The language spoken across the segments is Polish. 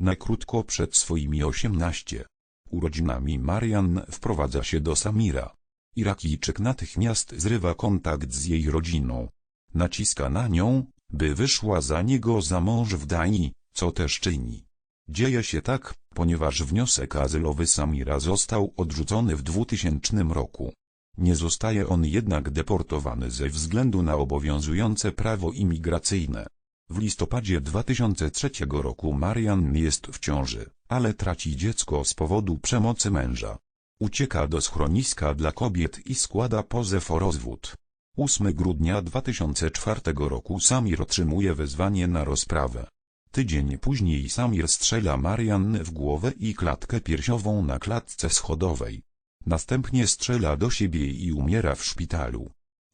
Na krótko przed swoimi 18 urodzinami Marian wprowadza się do Samira. Irakijczyk natychmiast zrywa kontakt z jej rodziną. Naciska na nią, by wyszła za niego za mąż w Danii, co też czyni. Dzieje się tak, ponieważ wniosek azylowy Samira został odrzucony w 2000 roku. Nie zostaje on jednak deportowany ze względu na obowiązujące prawo imigracyjne. W listopadzie 2003 roku Marian jest w ciąży, ale traci dziecko z powodu przemocy męża. Ucieka do schroniska dla kobiet i składa pozew o rozwód. 8 grudnia 2004 roku Samir otrzymuje wezwanie na rozprawę. Tydzień później Samir strzela Marianny w głowę i klatkę piersiową na klatce schodowej. Następnie strzela do siebie i umiera w szpitalu.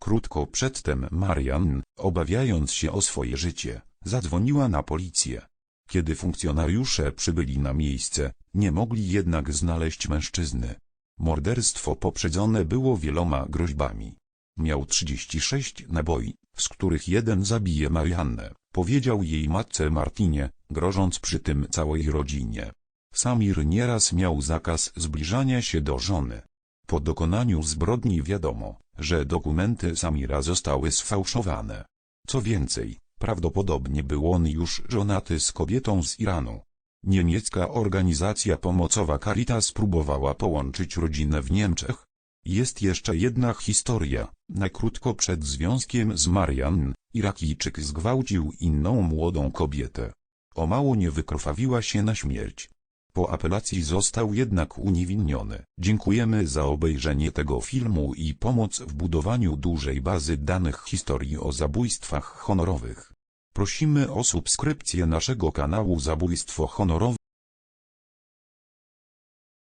Krótko przedtem Marian, obawiając się o swoje życie, zadzwoniła na policję. Kiedy funkcjonariusze przybyli na miejsce, nie mogli jednak znaleźć mężczyzny. Morderstwo poprzedzone było wieloma groźbami. Miał 36 naboi, z których jeden zabije Mariannę, powiedział jej matce Martinie, grożąc przy tym całej rodzinie. Samir nieraz miał zakaz zbliżania się do żony. Po dokonaniu zbrodni wiadomo, że dokumenty Samira zostały sfałszowane. Co więcej, prawdopodobnie był on już żonaty z kobietą z Iranu. Niemiecka organizacja pomocowa Caritas próbowała połączyć rodzinę w Niemczech. Jest jeszcze jedna historia. Na krótko przed związkiem z Marian, Irakijczyk zgwałcił inną młodą kobietę. O mało nie wykrwawiła się na śmierć. Po apelacji został jednak uniewinniony. Dziękujemy za obejrzenie tego filmu i pomoc w budowaniu dużej bazy danych historii o zabójstwach honorowych. Prosimy o subskrypcję naszego kanału Zabójstwo Honorowe.